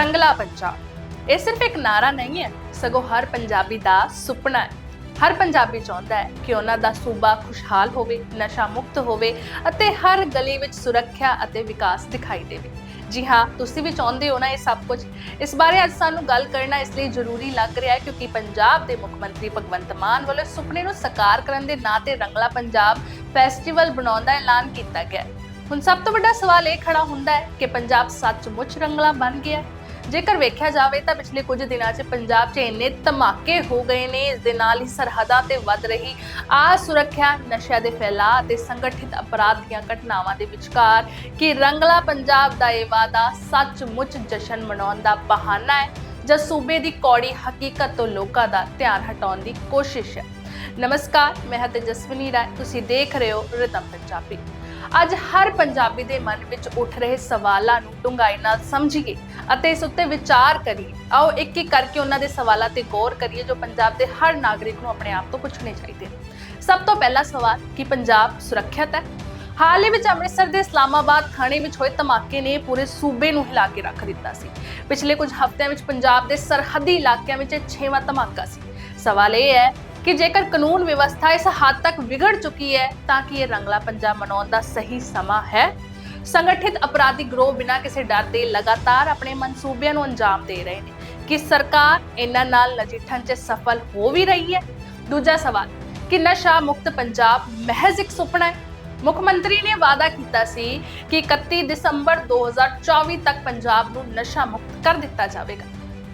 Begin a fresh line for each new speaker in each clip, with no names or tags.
ਰੰਗਲਾ ਪੰਜਾਬ ਇਹ ਸਿਰਫ ਇੱਕ ਨਾਰਾ ਨਹੀਂ ਹੈ, ਸਗੋਂ ਹਰ ਪੰਜਾਬੀ ਦਾ ਸੁਪਨਾ ਹੈ। ਹਰ ਪੰਜਾਬੀ ਚਾਹੁੰਦਾ ਹੈ ਕਿ ਉਹਨਾਂ ਦਾ ਸੂਬਾ ਖੁਸ਼ਹਾਲ ਹੋਵੇ, ਨਸ਼ਾ ਮੁਕਤ ਹੋਵੇ ਅਤੇ ਹਰ ਗਲੀ ਵਿੱਚ ਸੁਰੱਖਿਆ ਅਤੇ ਵਿਕਾਸ ਦਿਖਾਈ ਦੇਵੇ। ਜੀ ਹਾਂ, ਤੁਸੀਂ ਵੀ ਚਾਹੁੰਦੇ ਹੋ ਨਾ ਇਹ ਸਭ ਕੁਝ? ਇਸ ਬਾਰੇ ਅੱਜ ਸਾਨੂੰ ਗੱਲ ਕਰਨਾ ਇਸ ਲਈ ਜ਼ਰੂਰੀ ਲੱਗ ਰਿਹਾ ਹੈ ਕਿਉਂਕਿ ਪੰਜਾਬ ਦੇ ਮੁੱਖ ਮੰਤਰੀ ਭਗਵੰਤ ਮਾਨ ਵੱਲੋਂ ਸੁਪਨੇ ਨੂੰ ਸਾਕਾਰ ਕਰਨ ਦੇ ਨਾਂ ਤੇ ਰੰਗਲਾ ਪੰਜਾਬ ਫੈਸਟੀਵਲ ਬਣਾਉਣ ਦਾ ਐਲਾਨ ਕੀਤਾ ਗਿਆ ਹੁਣ ਸਭ ਤੋਂ ਵੱਡਾ ਸਵਾਲ ਇਹ ਖੜਾ ਹੁੰਦਾ ਹੈ ਕਿ ਪੰਜਾਬ ਸੱਚਮੁੱਚ ਰੰਗਲਾ ਬਣ ਗਿਆ ਹੈ? ਜੇਕਰ ਵੇਖਿਆ ਜਾਵੇ ਤਾਂ ਪਿਛਲੇ ਕੁਝ ਦਿਨਾਂ 'ਚ ਪੰਜਾਬ 'ਚ ਇੰਨੇ ਧਮਾਕੇ ਹੋ ਗਏ ਨੇ, ਇਸ ਦੇ ਨਾਲ ਹੀ ਸਰਹੱਦਾਂ ਤੇ ਵੱਧ ਰਹੀ ਆ ਸੁਰੱਖਿਆ, ਨਸ਼ਿਆਂ ਦੇ ਫੈਲਾਅ ਅਤੇ ਸੰਗਠਿਤ ਅਪਰਾਧ ਦੀਆਂ ਘਟਨਾਵਾਂ ਦੇ ਵਿਚਕਾਰ ਕਿ ਰੰਗਲਾ ਪੰਜਾਬ ਦਾ ਇਹ ਵਾਅਦਾ ਸੱਚਮੁੱਚ ਜਸ਼ਨ ਮਨਾਉਣ ਦਾ ਬਹਾਨਾ ਹੈ, ਜਾਂ ਸੂਬੇ ਦੀ ਕੌੜੀ ਹਕੀਕਤ ਤੋਂ ਲੋਕਾਂ ਦਾ ਧਿਆਨ ਹਟਾਉਣ ਦੀ ਕੋਸ਼ਿਸ਼ ਹੈ। ਨਮਸਕਾਰ, ਮੈਂ ਹਾਂ ਤੇਜਸਵਨੀ ਰਾਏ, ਤੁਸੀਂ ਦੇਖ ਰਹੇ ਹੋ ਰਿਤਮ ਪੰਜਾਬੀ। ਅੱਜ ਹਰ ਪੰਜਾਬੀ ਦੇ ਮਨ ਵਿੱਚ ਉੱਠ ਰਹੇ ਸਵਾਲਾਂ ਨੂੰ ਡੂੰਘਾਈ ਨਾਲ ਸਮਝੀਏ ਅਤੇ ਇਸ ਉੱਤੇ ਵਿਚਾਰ ਕਰੀਏ। ਆਓ ਇੱਕ ਇੱਕ ਕਰਕੇ ਉਹਨਾਂ ਦੇ ਸਵਾਲਾਂ ਤੇ ਗੌਰ ਕਰੀਏ ਜੋ ਪੰਜਾਬ ਦੇ ਹਰ ਨਾਗਰਿਕ ਨੂੰ ਆਪਣੇ ਆਪ ਤੋਂ ਪੁੱਛਣੇ ਚਾਹੀਦੇ ਹਨ। ਸਭ ਤੋਂ ਪਹਿਲਾ ਸਵਾਲ, ਕਿ ਪੰਜਾਬ ਸੁਰੱਖਿਅਤ ਹੈ? ਹਾਲ ਹੀ ਵਿੱਚ ਅੰਮ੍ਰਿਤਸਰ ਦੇ ਇਸਲਾਮਾਬਾਦ ਥਾਣੇ ਵਿੱਚ ਹੋਏ ਧਮਾਕੇ ਨੇ ਪੂਰੇ ਸੂਬੇ ਨੂੰ ਹਿਲਾ ਕੇ ਰੱਖ ਦਿੱਤਾ ਸੀ। ਪਿਛਲੇ ਕੁਝ ਹਫ਼ਤਿਆਂ ਵਿੱਚ ਪੰਜਾਬ ਦੇ ਸਰਹੱਦੀ ਇਲਾਕਿਆਂ ਵਿੱਚ ਇਹ ਛੇਵਾਂ ਧਮਾਕਾ ਸੀ। ਸਵਾਲ ਇਹ ਹੈ ਕਿ ਜੇਕਰ ਕਾਨੂੰਨ ਵਿਵਸਥਾ ਇਸ ਹੱਦ ਤੱਕ ਵਿਗੜ ਚੁੱਕੀ ਹੈ, ਤਾਂ ਕਿ ਇਹ ਰੰਗਲਾ ਪੰਜਾਬ ਮਨਾਉਣ ਦਾ ਸਹੀ ਸਮਾਂ ਹੈ? ਸੰਗਠਿਤ ਅਪਰਾਧੀ ਗਰੋਹ ਬਿਨਾਂ ਕਿਸੇ ਡਰ ਦੇ ਲਗਾਤਾਰ ਆਪਣੇ ਮਨਸੂਬਿਆਂ ਨੂੰ ਅੰਜਾਮ ਦੇ ਰਹੇ ਨੇ। ਕਿ ਸਰਕਾਰ ਇਹਨਾਂ ਨਾਲ ਨਜਿੱਠਣ 'ਚ ਸਫਲ ਹੋ ਵੀ ਰਹੀ ਹੈ? ਦੂਜਾ ਸਵਾਲ ਕਿ ਨਸ਼ਾ ਮੁਕਤ ਪੰਜਾਬ ਮਹਿਜ਼ ਇੱਕ ਸੁਪਨਾ ਹੈ? ਮੁੱਖ ਮੰਤਰੀ ਨੇ ਵਾਅਦਾ ਕੀਤਾ ਸੀ ਕਿ 31 ਦਸੰਬਰ 2024 ਤੱਕ ਪੰਜਾਬ ਨੂੰ ਨਸ਼ਾ ਮੁਕਤ ਕਰ ਦਿੱਤਾ ਜਾਵੇਗਾ।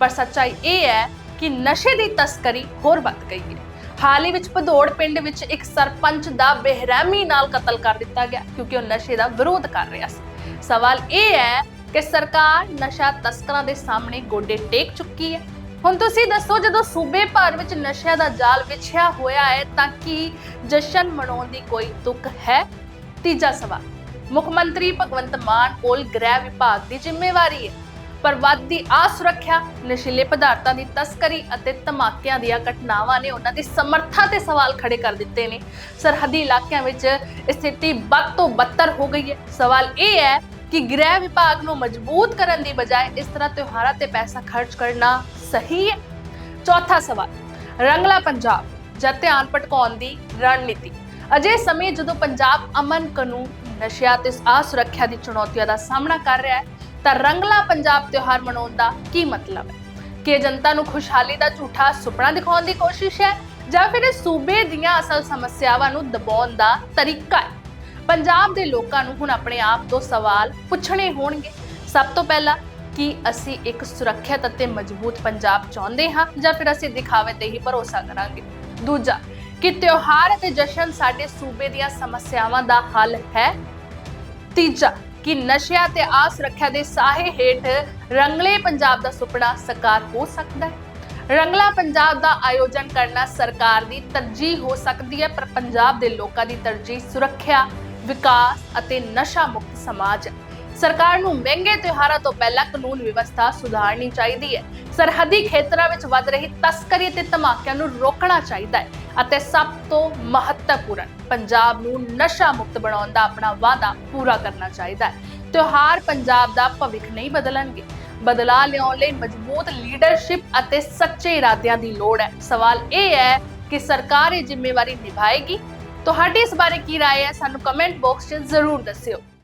ਪਰ ਸੱਚਾਈ ਇਹ ਹੈ ਕਿ ਨਸ਼ੇ ਦੀ ਤਸਕਰੀ ਹੋਰ ਵੱਧ ਗਈ ਹੈ। ਹਾਲ ਹੀ ਵਿੱਚ ਭਦੌੜ ਪਿੰਡ ਵਿੱਚ ਇੱਕ ਸਰਪੰਚ ਦਾ ਬੇਰਹਿਮੀ ਨਾਲ ਕਤਲ ਕਰ ਦਿੱਤਾ ਗਿਆ ਕਿਉਂਕਿ ਉਹ ਨਸ਼ੇ ਦਾ ਵਿਰੋਧ ਕਰ ਰਿਹਾ ਸੀ। ਸਵਾਲ ਇਹ ਹੈ ਕਿ ਸਰਕਾਰ ਨਸ਼ਾ ਤਸਕਰਾਂ ਦੇ ਸਾਹਮਣੇ ਗੋਡੇ ਟੇਕ ਚੁੱਕੀ ਹੈ। ਹੁਣ ਤੁਸੀਂ ਦੱਸੋ, ਜਦੋਂ ਸੂਬੇ ਭਰ ਵਿੱਚ ਨਸ਼ਿਆਂ ਦਾ ਜਾਲ ਵਿਛਿਆ ਹੋਇਆ ਹੈ, ਤਾਂ ਕੀ ਜਸ਼ਨ ਮਨਾਉਣ ਦੀ ਕੋਈ ਤੁਕ ਹੈ? ਤੀਜਾ ਸਵਾਲ, ਮੁੱਖ ਮੰਤਰੀ ਭਗਵੰਤ ਮਾਨ ਕੋਲ ਗ੍ਰਹਿ ਵਿਭਾਗ ਦੀ ਜ਼ਿੰਮੇਵਾਰੀ ਹੈ। ਪਰ ਵੱਧਦੀ ਅਸੁਰੱਖਿਆ, ਨਸ਼ੀਲੇ ਪਦਾਰਥਾਂ ਦੀ ਤਸਕਰੀ ਅਤੇ ਧਮਾਕਿਆਂ ਦੀਆਂ ਘਟਨਾਵਾਂ ਨੇ ਉਹਨਾਂ ਦੀ ਸਮਰੱਥਾ ਤੇ ਸਵਾਲ ਖੜੇ ਕਰ ਦਿੱਤੇ ਨੇ। ਸਰਹੱਦੀ ਇਲਾਕਿਆਂ ਵਿੱਚ ਸਥਿਤੀ ਬਦ ਤੋਂ ਬੱਤਰ ਹੋ ਗਈ ਹੈ। ਸਵਾਲ ਇਹ ਹੈ ਕਿ ਗ੍ਰਹਿ ਵਿਭਾਗ ਨੂੰ ਮਜ਼ਬੂਤ ਕਰਨ ਦੀ ਬਜਾਏ ਇਸ ਤਰ੍ਹਾਂ ਤਿਉਹਾਰਾਂ ਤੇ ਪੈਸਾ ਖਰਚ ਕਰਨਾ ਸਹੀ ਹੈ? ਚੌਥਾ ਸਵਾਲ, ਰੰਗਲਾ ਪੰਜਾਬ ਜਾਂ ਧਿਆਨ ਭਟਕਾਉਣ ਦੀ ਰਣਨੀਤੀ। ਅਜੇ ਸਮੇਂ ਜਦੋਂ ਪੰਜਾਬ ਅਮਨ ਕਾਨੂੰਨ, ਨਸ਼ਿਆਂ ਤੇ ਅਸੁਰੱਖਿਆ ਦੀ ਚੁਣੌਤੀਆਂ ਦਾ ਸਾਹਮਣਾ ਕਰ ਰਿਹਾ ਹੈ ਤਾਂ ਰੰਗਲਾ ਪੰਜਾਬ ਤਿਉਹਾਰ ਮਨਾਉਣ ਦਾ ਕੀ ਮਤਲਬ ਹੈ? ਕਿ ਜਨਤਾ ਨੂੰ ਖੁਸ਼ਹਾਲੀ ਦਾ ਝੂਠਾ ਸੁਪਨਾ ਦਿਖਾਉਣ ਦੀ ਕੋਸ਼ਿਸ਼ ਹੈ ਜਾਂ ਫਿਰ ਇਹ ਸੂਬੇ ਦੀਆਂ ਅਸਲ ਸਮੱਸਿਆਵਾਂ ਨੂੰ ਦਬਾਉਣ ਦਾ ਤਰੀਕਾ ਹੈ? ਪੰਜਾਬ ਦੇ ਲੋਕਾਂ ਨੂੰ ਹੁਣ ਆਪਣੇ ਆਪ ਤੋਂ ਸਵਾਲ ਪੁੱਛਣੇ ਹੋਣਗੇ। ਸਭ ਤੋਂ ਪਹਿਲਾਂ ਕਿ ਅਸੀਂ ਇੱਕ ਸੁਰੱਖਿਅਤ ਅਤੇ ਮਜ਼ਬੂਤ ਪੰਜਾਬ ਚਾਹੁੰਦੇ ਹਾਂ ਜਾਂ ਫਿਰ ਅਸੀਂ ਦਿਖਾਵੇ ਤੇ ਹੀ ਭਰੋਸਾ ਕਰਾਂਗੇ? ਦੂਜਾ, ਕਿ ਤਿਉਹਾਰ ਅਤੇ ਜਸ਼ਨ ਸਾਡੇ ਸੂਬੇ ਦੀਆਂ ਸਮੱਸਿਆਵਾਂ ਦਾ ਹੱਲ ਹੈ? ਤੀਜਾ ਕਿ ਨਸ਼ਿਆਂ ਤੇ ਅਸੁਰੱਖਿਆ ਦੇ ਸਾਹੇ ਹੇਠ ਰੰਗਲੇ ਪੰਜਾਬ ਦਾ ਸੁਪਨਾ ਸਾਕਾਰ ਹੋ ਸਕਦਾ ਹੈ। ਰੰਗਲਾ ਪੰਜਾਬ ਦਾ ਆਯੋਜਨ ਕਰਨਾ ਸਰਕਾਰ ਦੀ ਤਰਜੀਹ ਹੋ ਸਕਦੀ ਹੈ, ਪਰ ਪੰਜਾਬ ਦੇ ਲੋਕਾਂ ਦੀ ਤਰਜੀਹ ਸੁਰੱਖਿਆ, ਵਿਕਾਸ ਅਤੇ ਨਸ਼ਾ ਮੁਕਤ ਸਮਾਜ ਹੈ। ਸਰਕਾਰ ਨੂੰ ਮਹਿੰਗੇ ਤਿਉਹਾਰਾਂ ਤੋਂ ਪਹਿਲਾਂ ਕਾਨੂੰਨ ਵਿਵਸਥਾ ਸੁਧਾਰਨੀ ਚਾਹੀਦੀ ਹੈ। ਸਰਹੱਦੀ ਖੇਤਰਾਂ ਵਿੱਚ ਵੱਧ ਰਹੀ ਤਸਕਰੀ ਤੇ ਧਮਾਕਿਆਂ ਨੂੰ ਰੋਕਣਾ ਚਾਹੀਦਾ ਹੈ। ਅਤੇ ਸਭ ਤੋਂ ਮਹੱਤਵਪੂਰਨ ਪੰਜਾਬ ਨੂੰ ਨਸ਼ਾ ਮੁਕਤ ਬਣਾਉਣ ਦਾ ਆਪਣਾ ਵਾਅਦਾ ਪੂਰਾ ਕਰਨਾ ਚਾਹੀਦਾ ਹੈ ਤਿਉਹਾਰ ਪੰਜਾਬ ਦਾ ਭਵਿੱਖ ਨਹੀਂ ਬਦਲਣਗੇ ਬਦਲਾਅ ਲਿਆਉਣ ਲਈ ਮਜ਼ਬੂਤ ਲੀਡਰਸ਼ਿਪ ਅਤੇ ਸੱਚੇ ਇਰਾਦਿਆਂ ਦੀ ਲੋੜ ਹੈ ਸਵਾਲ ਇਹ ਹੈ ਕਿ ਸਰਕਾਰ ਇਹ ਜ਼ਿੰਮੇਵਾਰੀ ਨਿਭਾਏਗੀ ਤੁਹਾਡੀ ਇਸ ਬਾਰੇ ਕੀ رائے ਹੈ ਸਾਨੂੰ ਕਮੈਂਟ ਬਾਕਸ 'ਚ ਜ਼ਰੂਰ ਦੱਸਿਓ